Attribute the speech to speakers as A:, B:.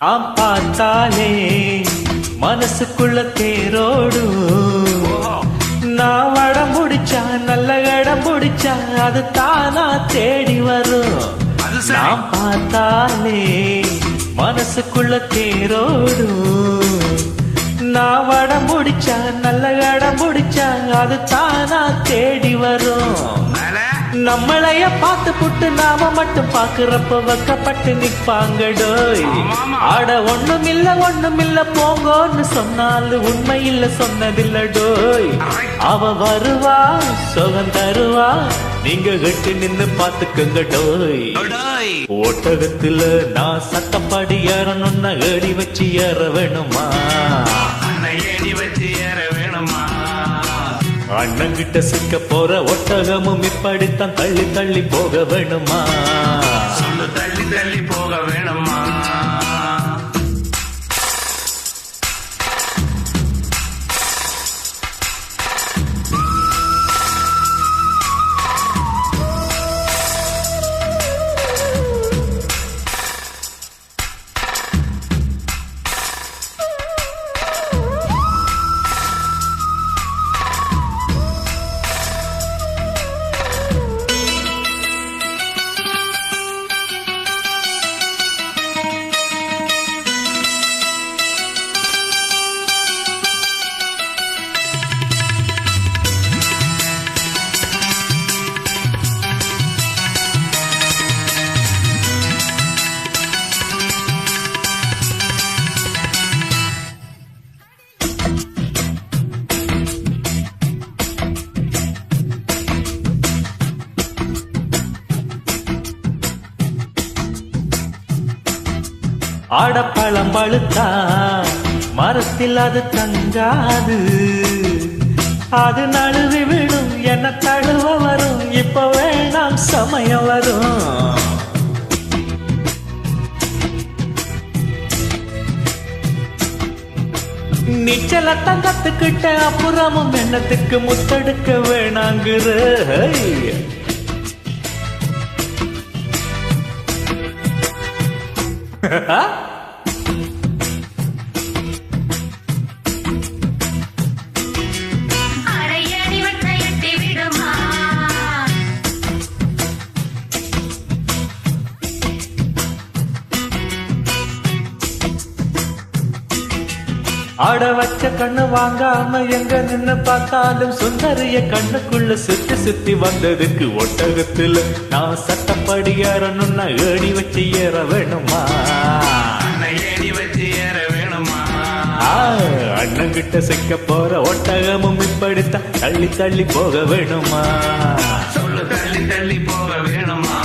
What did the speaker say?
A: ஆம் பார்த்தாலே மனசுக்குள்ள தேரோடு. நான் வடம் பிடிச்சா நல்ல இடம் பிடிச்சா அது தானா தேடி வரும். நாம் பார்த்தாலே மனசுக்குள்ள தேரோடு. நான் வடம் பிடிச்சா நல்ல இடம் பிடிச்சா அது தானா தேடி நம்மளைய பார்த்து புட்டு நாம மட்டும் பாக்குறப்ப வைக்கப்பட்டு நிப்பாங்கடோய். ஆட ஒண்ணுமில்ல ஒண்ணுமில்ல போங்கோன்னு சொன்னாலும் உண்மை இல்ல சொன்னதில்லடோய் அவ வருவா சுகம் தருவா. நீங்க கட்டு நின்னு பாத்துக்கங்க டோய்
B: டோய்
A: ஒட்டகத்துல நான் சட்டப்படி ஏறணும்னா ஏடி வச்சு ஏற வேணுமா?
B: ஏணி வச்சு
A: அண்ணங்கிட்ட சிக்க போற ஒட்டகமும் இப்படித்தான் தள்ளி தள்ளி போக வேணுமா?
B: சொல்லு தள்ளி தள்ளி போக வேணுமா?
A: ஆடப்பழம் பழுத்தா மரத்தில் அது தங்காது அது நழுவி விடும் என்ன தழுவ வரும் இப்ப வேணாம் சமயம் வரும். நிச்சல தங்கத்துக்கிட்ட அப்புறமும் என்னத்துக்கு முத்தெடுக்க வேணாங்கிற ஆட வச்ச கண்ணு வாங்காம எங்க நின்னு பார்த்தாலும் சுந்தரிய கண்ணுக்குள்ள சுத்தி சுத்தி வந்ததுக்கு ஒட்டகத்துல நான் சட்டப்படி ஏறணும்னா ஏடி வச்சு ஏற வேணுமா? அண்ணங்கிட்ட சிக்க போற ஒட்டகமும் இப்படித்தான். தள்ளி தள்ளி போக வேணுமா?
B: சொல்லு தள்ளி தள்ளி போக வேணுமா?